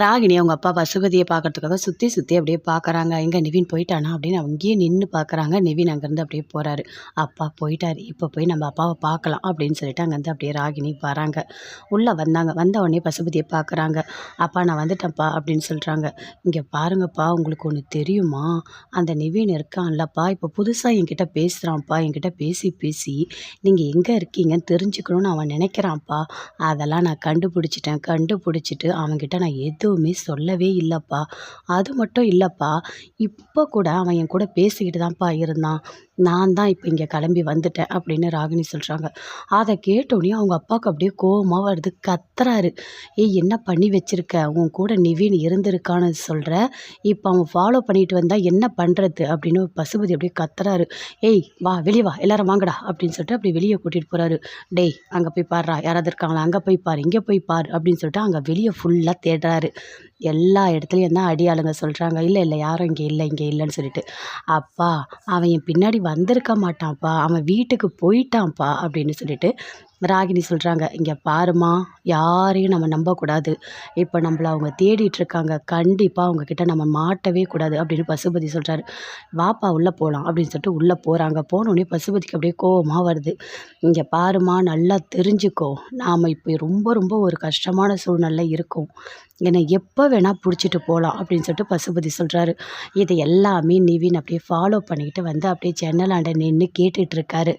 ராகினி அவங்க அப்பா பசுபதியை பார்க்கறதுக்காக சுற்றி சுற்றி அப்படியே பார்க்குறாங்க. எங்கே நிவின் போயிட்டானா அப்படின்னு அங்கேயே நின்று பார்க்குறாங்க. நிவின் அங்கேருந்து அப்படியே போகிறாரு அப்பா போயிட்டார். இப்போ போய் நம்ம அப்பாவை பார்க்கலாம் அப்படின்னு சொல்லிட்டு அங்கேருந்து அப்படியே ராகினி வராங்க. உள்ளே வந்தாங்க. வந்த உடனே பசுபதியை பார்க்குறாங்க. அப்பா நான் வந்துட்டேன்ப்பா அப்படின்னு சொல்கிறாங்க இங்கே பாருங்கப்பா உங்களுக்கு ஒன்று தெரியுமா? அந்த நிவின் இருக்கான்லப்பா. இப்போ புதுசாக என்கிட்ட பேசுகிறான்ப்பா என்கிட்ட பேசி பேசி நீங்கள் எங்கே இருக்கீங்கன்னு தெரிஞ்சுக்கணும்னு அவன் நினைக்கிறான்ப்பா. அதெல்லாம் நான் கண்டுபிடிச்சிட்டேன். கண்டுபிடிச்சிட்டு அவன்கிட்ட நான் எதுவுமே சொல்லவே இல்லைப்பா. அது மட்டும் இல்லைப்பா. இப்போ கூட அவன் என் கூட பேசிக்கிட்டு தான்ப்பா இருந்தான். நான் தான் இப்போ இங்கே கிளம்பி வந்துட்டேன் அப்படின்னு ராகினி சொல்கிறாங்க அதை கேட்டோடனே அவங்க அப்பாவுக்கு அப்படியே கோபமாக வருது. கத்துறாரு. ஏய் என்ன பண்ணி வச்சிருக்க? உன் கூட நிவின் இருந்திருக்கான்னு சொல்கிற இப்போ அவன் ஃபாலோ பண்ணிட்டு வந்தால் என்ன பண்ணுறது அப்படின்னு பசுபதி அப்படியே கத்துறாரு. ஏய் வா வெளியே வா. எல்லாரும் வாங்கடா அப்படின்னு சொல்லிட்டு அப்படி வெளியே கூட்டிகிட்டு போகிறாரு டேய் அங்கே போய் பாருடா. யாராவது இருக்காங்களா? அங்கே போய் பாரு. இங்கே போய் பாரு. அப்படின்னு சொல்லிட்டு அங்கே வெளியே ஃபுல்லாக தேடுறாரு. எல்லா இடத்துலையும் தான் அடியாளுங்க சொல்கிறாங்க இல்லை இல்லை யாரும் இங்கே இல்லை இங்கே இல்லைன்னு சொல்லிட்டு. அப்பா அவன் என் பின்னாடி வந்திருக்க மாட்டான்ப்பா. அவன் வீட்டுக்கு போயிட்டான்ப்பா. அப்படின்னு சொல்லிட்டு ராகினி சொல்கிறாங்க இங்கே பாருமா யாரையும் நம்ம நம்பக்கூடாது. இப்போ நம்மள அவங்க தேடிட்டுருக்காங்க கண்டிப்பாக அவங்கக்கிட்ட நம்ம மாட்டவே கூடாது. அப்படின்னு பசுபதி சொல்கிறாரு வாப்பா உள்ளே போகலாம் அப்படின்னு சொல்லிட்டு உள்ளே போகிறாங்க போனோடனே பசுபதிக்கு அப்படியே கோபமாக வருது. இங்கே பாருமா நல்லா தெரிஞ்சுக்கோ. நாம் இப்போ ரொம்ப ரொம்ப ஒரு கஷ்டமான சூழ்நிலை இருக்கும். என்னை எப்போ வேணால் பிடிச்சிட்டு போகலாம் அப்படின்னு சொல்லிட்டு பசுபதி சொல்கிறாரு இதை எல்லாமே நிவின் அப்படியே ஃபாலோ பண்ணிக்கிட்டு வந்து அப்படியே ஜன்னலாண்ட நின்று கேட்டுட்ருக்காரு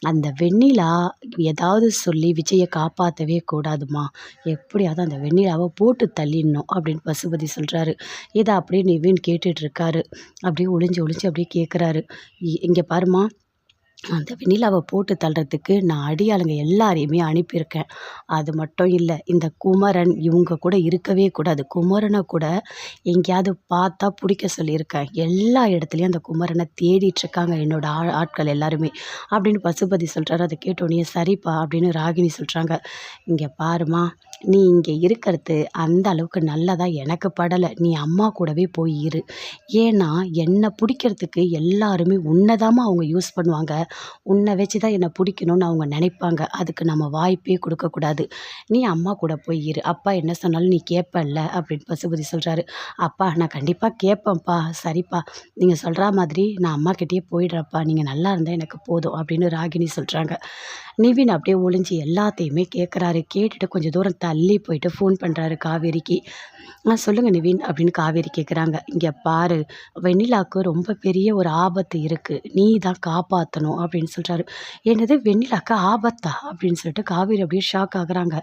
அந்த வெண்ணிலா ஏதாவது சொல்லி விஜயை காப்பாற்றவே கூடாதுமா. எப்படியாவது அந்த வெண்ணிலாவை போட்டு தள்ளிடணும் அப்படின்னு பசுபதி சொல்கிறாரு இதை அப்படியே நிவின் கேட்டுட்ருக்காரு அப்படியே ஒளிஞ்சு ஒளிஞ்சு அப்படியே கேட்குறாரு இங்கே பாருமா அந்த வெண்ணிலாவை போட்டு தள்ளுறதுக்கு நான் அடியாளுங்க எல்லாரையுமே அனுப்பியிருக்கேன். அது மட்டும் இல்லை இந்த குமரன் இவங்க கூட இருக்கவே கூடாது. குமரனை கூட எங்கேயாவது பார்த்தா பிடிக்க சொல்லியிருக்கேன். எல்லா இடத்துலையும் அந்த குமரனை தேடிட்டுருக்காங்க என்னோட ஆ ஆட்கள் எல்லாருமே. அப்படின்னு பசுபதி சொல்கிறாரு அதை கேட்டோடனே சரிப்பா அப்படின்னு ராகினி சொல்கிறாங்க இங்கே பாருமா நீ இங்கே இருக்கிறது அந்த அளவுக்கு நல்லதாக எனக்கு படலை. நீ அம்மா கூடவே போய் இரு. ஏன்னா என்னை பிடிக்கிறதுக்கு எல்லாருமே உன்னை அவங்க யூஸ் பண்ணுவாங்க. உன்னை வச்சு தான் என்னை பிடிக்கணும்னு அவங்க நினைப்பாங்க. அதுக்கு நம்ம வாய்ப்பே கொடுக்கக்கூடாது நீ அம்மா கூட போய் இரு. அப்பா என்ன சொன்னாலும் நீ கேட்பல்ல அப்படின்னு பசுபதி சொல்கிறாரு அப்பா நான் கண்டிப்பாக கேட்பேன்ப்பா. சரிப்பா நீங்கள் சொல்கிற மாதிரி நான் அம்மாக்கிட்டேயே போயிடுறப்பா நீங்கள் நல்லா இருந்தால் எனக்கு போதும் அப்படின்னு ராகினி சொல்கிறாங்க நிவின் அப்படியே ஒளிஞ்சு எல்லாத்தையுமே கேட்குறாரு கேட்டுட்டு கொஞ்சம் தூரம் தள்ளி போயிட்டு ஃபோன் பண்ணுறாரு காவேரிக்கு. ஆ சொல்லுங்கள் நிவின் அப்படின்னு காவேரி கேட்குறாங்க இங்கே பாரு வெண்ணிலாவுக்கு ரொம்ப பெரிய ஒரு ஆபத்து இருக்குது நீ தான் காப்பாற்றணும் அப்படின்னு சொல்கிறாரு என்னது வெண்ணிலாக்கு ஆபத்தா அப்படின்னு சொல்லிட்டு காவேரி அப்படியே ஷாக் ஆகுறாங்க.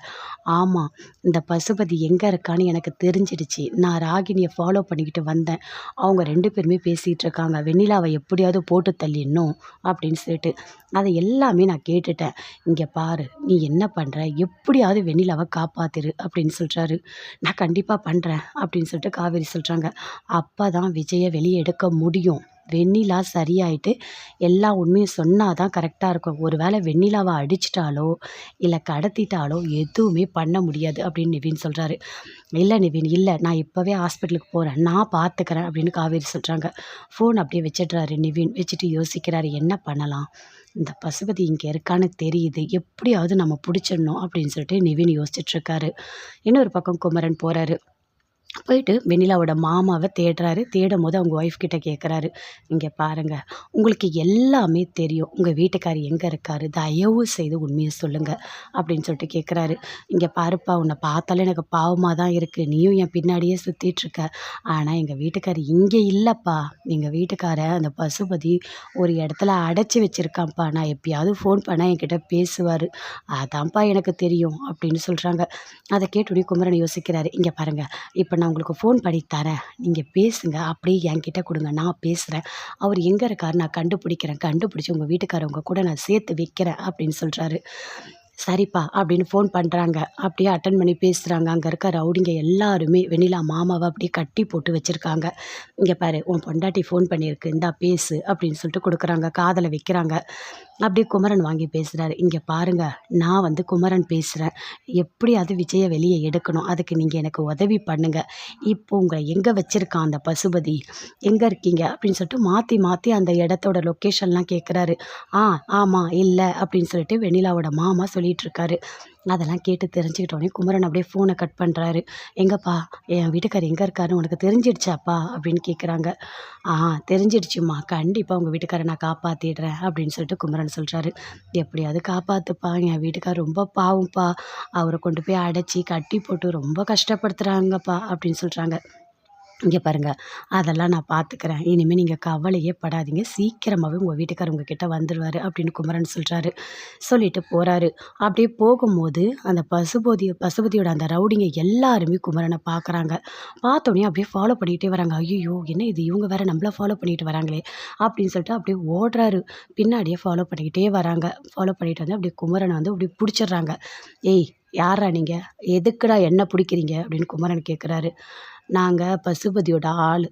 ஆமாம் இந்த பசுபதி எங்கே இருக்கான்னு எனக்கு தெரிஞ்சிடுச்சு. நான் ராகினியை ஃபாலோ பண்ணிக்கிட்டு வந்தேன். அவங்க ரெண்டு பேருமே பேசிகிட்டு இருக்காங்க. வெண்ணிலாவை எப்படியாவது போட்டு தள்ளிடணும் அப்படின்னு சொல்லிட்டு. அதை எல்லாமே நான் கேட்டுட்டேன். இங்கே பாரு நீ என்ன பண்ணுற எப்படியாவது வெண்ணிலாவை காப்பாத்திரு அப்படின்னு சொல்கிறாரு நான் கண்டிப்பாக பண்ணுறேன் அப்படின்னு சொல்லிட்டு காவேரி சொல்கிறாங்க அப்போ தான் விஜயை வெளியே எடுக்க முடியும். வெண்ணிலா சரியாயிட்டு எல்லா உண்மையும் சொன்னால் தான் கரெக்டாக இருக்கும். ஒரு வேளை வெண்ணிலாவை அடிச்சிட்டாலோ இல்லை கடத்திட்டாலோ எதுவுமே பண்ண முடியாது அப்படின்னு நிவின் சொல்கிறாரு இல்லை நிவின் இல்லை நான் இப்போவே ஹாஸ்பிட்டலுக்கு போகிறேன் நான் பார்த்துக்கிறேன் அப்படின்னு காவேரி சொல்கிறாங்க ஃபோன் அப்படியே வச்சிடுறாரு நிவின். வச்சுட்டு யோசிக்கிறாரு என்ன பண்ணலாம்? இந்த பசுபதி இங்கே இருக்கான்னு தெரியுது. எப்படியாவது நம்ம பிடிச்சிடணும் அப்படின்னு சொல்லிட்டு நிவின் யோசிச்சுட்ருக்காரு இன்னொரு பக்கம் குமரன் போகிறாரு போயிட்டு வெண்ணிலாவோட மாமாவை தேடுறாரு. தேடும் போது அவங்க ஒய்ஃப் கிட்ட கேட்குறாரு இங்கே பாருங்கள் உங்களுக்கு எல்லாமே தெரியும். உங்கள் வீட்டுக்கார் எங்கே இருக்கார்? தயவு செய்து உண்மையை சொல்லுங்கள் அப்படின்னு சொல்லிட்டு கேட்குறாரு இங்கே பாருப்பா உன்னை பார்த்தாலே எனக்கு பாவமாக தான் இருக்குது நீயும் என் பின்னாடியே சுற்றிட்டுருக்க ஆனால் எங்கள் வீட்டுக்கார் இங்கே இல்லைப்பா. எங்கள் வீட்டுக்காரை அந்த பசுபதி ஒரு இடத்துல அடைச்சி வச்சுருக்கான்ப்பா. நான் எப்பயாவது ஃபோன் பண்ணால் என்கிட்ட பேசுவார். அதான்ப்பா எனக்கு தெரியும். அப்படின்னு சொல்கிறாங்க அதை கேட்டுடனே குமரன் யோசிக்கிறாரு. இங்கே பாருங்கள் இப்போ நான் உங்களுக்கு ஃபோன் பண்ணி தரேன். நீங்கள் பேசுங்க. அப்படியே என்கிட்ட கொடுங்க. நான் பேசுகிறேன் அவர் எங்கே இருக்கார்? நான் கண்டுபிடிக்கிறேன். கண்டுபிடிச்சி உங்கள் வீட்டுக்காரவங்க கூட நான் சேர்த்து வைக்கிறேன் அப்படின்னு சொல்கிறாரு சரிப்பா அப்படின்னு ஃபோன் பண்ணுறாங்க அப்படியே அட்டன் பண்ணி பேசுகிறாங்க அங்கே இருக்க ரவுடிங்க எல்லாருமே வெண்ணிலா மாமாவை அப்படியே கட்டி போட்டு வச்சுருக்காங்க. இங்கே பாரு உன் பொண்டாட்டி ஃபோன் பண்ணியிருக்கு. இந்தா பேசு அப்படின்னு சொல்லிட்டு கொடுக்குறாங்க. காதில் வைக்கிறாங்க. அப்படியே குமரன் வாங்கி பேசுகிறாரு இங்கே பாருங்கள் நான் வந்து குமரன் பேசுகிறேன் எப்படியாவது விஜயை வெளியே எடுக்கணும்? அதுக்கு நீங்கள் எனக்கு உதவி பண்ணுங்கள் இப்போ உங்களை எங்கே வச்சுருக்கான் அந்த பசுபதி? எங்கே இருக்கீங்க? அப்படின்னு சொல்லிட்டு மாற்றி மாற்றி அந்த இடத்தோட லொக்கேஷன்லாம் கேட்குறாரு ஆ ஆமாம் இல்லை அப்படின்னு சொல்லிட்டு வெண்ணிலாவோட மாமா சொல்லிகிட்ருக்காரு அதெல்லாம் கேட்டு தெரிஞ்சுக்கிட்டோடனே குமரன் அப்படியே ஃபோனை கட் பண்ணுறாரு எங்கப்பா? என் வீட்டுக்கார் எங்கே இருக்காருன்னு உனக்கு தெரிஞ்சிடுச்சாப்பா? அப்படின்னு கேட்குறாங்க ஆ தெரிஞ்சிடுச்சுமா கண்டிப்பாக உங்கள் வீட்டுக்காரை நான் காப்பாற்றிடுறேன் அப்படின்னு சொல்லிட்டு குமரன் சொல்கிறாரு எப்படியாவது காப்பாற்றுப்பா என் வீட்டுக்கார் ரொம்ப பாவம்ப்பா. அவரை கொண்டு போய் அடைச்சி கட்டி போட்டு ரொம்ப கஷ்டப்படுத்துகிறாங்கப்பா அப்படின்னு சொல்கிறாங்க இங்கே பாருங்கள் அதெல்லாம் நான் பார்த்துக்கிறேன் இனிமேல் நீங்கள் கவலையே படாதீங்க. சீக்கிரமாகவே உங்கள் வீட்டுக்கார் உங்ககிட்ட வந்துடுவார் அப்படின்னு குமரன் சொல்கிறாரு சொல்லிட்டு போகிறாரு அப்படியே போகும்போது அந்த பசுபதி பசுபதியோட அந்த ரவுடிங்க எல்லாருமே குமரனை பார்க்குறாங்க பார்த்தோன்னே அப்படியே ஃபாலோ பண்ணிகிட்டே வராங்க. ஐயோ என்ன இது? இவங்க வேறு நம்மள ஃபாலோ பண்ணிட்டு வராங்களே அப்படின்னு சொல்லிட்டு அப்படியே ஓடுறாரு. பின்னாடியே ஃபாலோ பண்ணிக்கிட்டே வராங்க. ஃபாலோ பண்ணிட்டு வந்து அப்படியே குமரனை வந்து அப்படியே பிடிச்சிடுறாங்க. ஏய் யாரா நீங்கள் எதுக்குடா என்ன பிடிக்கிறீங்க? அப்படின்னு குமரன் கேட்குறாரு நாங்கள் பசுபதியோட ஆள்.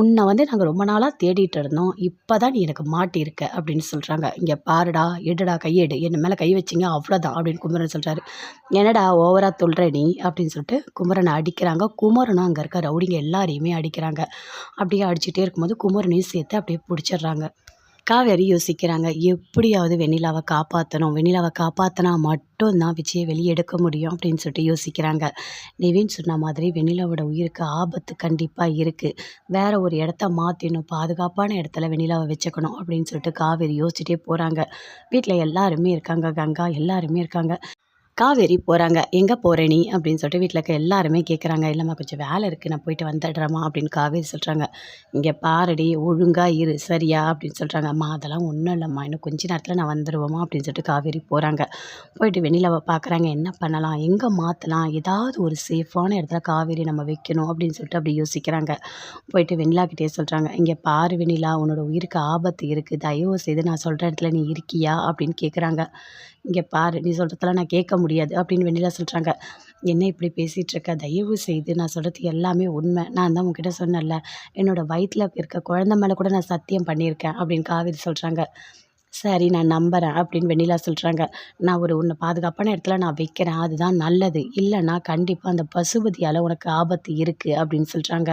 உன்னை வந்து நாங்கள் ரொம்ப நாளாக தேடிட்டு இருந்தோம். இப்போ தான் நீ எனக்கு மாட்டியிருக்க அப்படின்னு சொல்கிறாங்க இங்கே பாருடா எடுடா கையெடு. என் மேலே கை வச்சிங்க? அவ்வளோதான் அப்படின்னு குமரன் சொல்கிறாரு என்னடா ஓவராக தொல்ற நீ? அப்படின்னு சொல்லிட்டு குமரனை அடிக்கிறாங்க. குமரனும் அங்கே இருக்க ரவுடிங்க எல்லாரையுமே அடிக்கிறாங்க. அப்படியே அடிச்சுட்டே இருக்கும்போது குமரனையும் சேர்த்து அப்படியே பிடிச்சிடுறாங்க. காவேரி யோசிக்கிறாங்க. எப்படியாவது வெண்ணிலாவை காப்பாற்றணும் வெண்ணிலாவை காப்பாற்றினா மட்டும்தான் விஜயை வெளியே எடுக்க முடியும் அப்படின்னு சொல்லிட்டு யோசிக்கிறாங்க. நிவின் சொன்ன மாதிரி வெண்ணிலாவோட உயிருக்கு ஆபத்து கண்டிப்பாக இருக்குது வேற ஒரு இடத்த மாற்றிடணும் பாதுகாப்பான இடத்துல வெண்ணிலாவை வச்சுக்கணும் அப்படின்னு சொல்லிட்டு காவேரி யோசிச்சுட்டே போகிறாங்க வீட்டில் எல்லாருமே இருக்காங்க. கங்கா எல்லாருமே இருக்காங்க. காவேரி போகிறாங்க எங்கே போகிற நீ? அப்படின்னு சொல்லிட்டு வீட்டில் இருக்க எல்லாருமே கேட்குறாங்க இல்லைம்மா கொஞ்சம் வேலை இருக்குது நான் போயிட்டு வந்துடுறேம்மா. அப்படின்னு காவேரி சொல்கிறாங்க இங்கே பாரடி ஒழுங்காக இரு. சரியா? அப்படின்னு சொல்கிறாங்க அம்மா அதெல்லாம் ஒன்றும் இல்லைம்மா. இன்னும் கொஞ்ச நேரத்தில் நான் வந்துடுவோம்மா அப்படின்னு சொல்லிட்டு காவேரி போகிறாங்க போயிட்டு வெண்ணிலாவை பார்க்குறாங்க என்ன பண்ணலாம்? எங்கே மாற்றலாம் ஏதாவது ஒரு சேஃபான இடத்துல காவேரி நம்ம வைக்கணும். அப்படின்னு சொல்லிட்டு அப்படி யோசிக்கிறாங்க. போயிட்டு வெண்ணிலாக்கிட்டே சொல்கிறாங்க இங்கே பாரு வெண்ணிலா உன்னோட உயிருக்கு ஆபத்து இருக்குது தயவு செய்து நான் சொல்கிற இடத்துல நீ இருக்கியா? அப்படின்னு கேட்குறாங்க இங்கே பாரு. நீ சொல்கிறதெல்லாம் நான் கேட்க முடியாது அப்படின்னு வெண்ணிலா சொல்கிறாங்க என்ன இப்படி பேசிகிட்டு இருக்க தயவு செய்து நான் சொல்கிறது எல்லாமே உண்மை. நான் தான் உங்ககிட்ட சொன்னேன்ல என்னோடய வயிற்றில் இருக்க குழந்த மேலே கூட நான் சத்தியம் பண்ணியிருக்கேன் அப்படின்னு காவேரி சொல்கிறாங்க சரி நான் நம்புகிறேன் அப்படின்னு வெண்ணிலா சொல்கிறாங்க நான் ஒரு உன்னை பாதுகாப்பான இடத்துல நான் வைக்கிறேன். அதுதான் நல்லது. இல்லைன்னா கண்டிப்பாக அந்த பசுபதியால் உனக்கு ஆபத்து இருக்குது அப்படின்னு சொல்கிறாங்க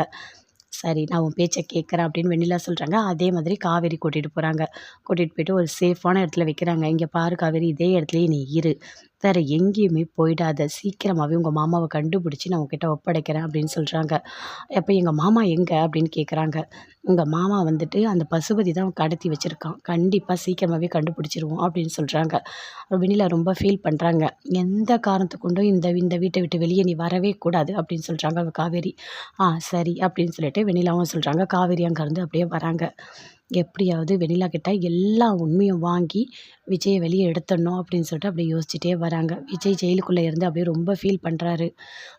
சரி நான் உன் பேச்சை கேட்குறேன் அப்படின்னு வெண்ணிலா சொல்கிறாங்க அதே மாதிரி காவேரி கூட்டிகிட்டு போகிறாங்க கூட்டிகிட்டு போயிட்டு ஒரு சேஃபான இடத்துல வைக்கிறாங்க. இங்கே பாரு காவேரி இதே இடத்துலையே நீ இரு. வேறு எங்கேயுமே போயிடாத. சீக்கிரமாகவே உங்கள் மாமாவை கண்டுபிடிச்சி நான் உங்ககிட்ட ஒப்படைக்கிறேன் அப்படின்னு சொல்கிறாங்க அப்போ எங்கள் மாமா எங்கே அப்படின்னு கேட்குறாங்க உங்கள் மாமா வந்துட்டு அந்த பசுபதி தான் கடத்தி வச்சுருக்கான். கண்டிப்பாக சீக்கிரமாகவே கண்டுபிடிச்சிருவோம் அப்படின்னு சொல்கிறாங்க வெண்ணிலா ரொம்ப ஃபீல் பண்ணுறாங்க எந்த காரணத்துக்கு கொண்டும் இந்த இந்த வீட்டை விட்டு வெளியே நீ வரவே கூடாது அப்படின்னு சொல்கிறாங்க காவேரி. ஆ சரி அப்படின்னு சொல்லிட்டு வெண்ணிலாவும் சொல்கிறாங்க காவேரி அங்கேருந்து அப்படியே வராங்க. எப்படியாவது வெண்ணிலா கிட்ட எல்லா உண்மையும் வாங்கி விஜயை வெளியே எடுத்துடணும் அப்படின்னு சொல்லிட்டு அப்படியே யோசிச்சுட்டே வராங்க. விஜய் ஜெயிலுக்குள்ளே இருந்து அப்படியே ரொம்ப ஃபீல் பண்ணுறாரு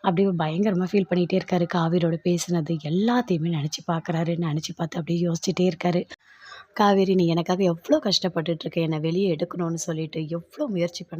அப்படியே பயங்கரமாக ஃபீல் பண்ணிகிட்டே இருக்காரு. காவேரியோட பேசுனது எல்லாத்தையுமே நினச்சி பார்க்குறாரு நினச்சி பார்த்து அப்படியே யோசிச்சுட்டே இருக்காரு. காவேரி நீ எனக்காக எவ்வளோ கஷ்டப்பட்டுட்ருக்க என்னை வெளியே எடுக்கணும்னு சொல்லிட்டு எவ்வளோ முயற்சி பண்ண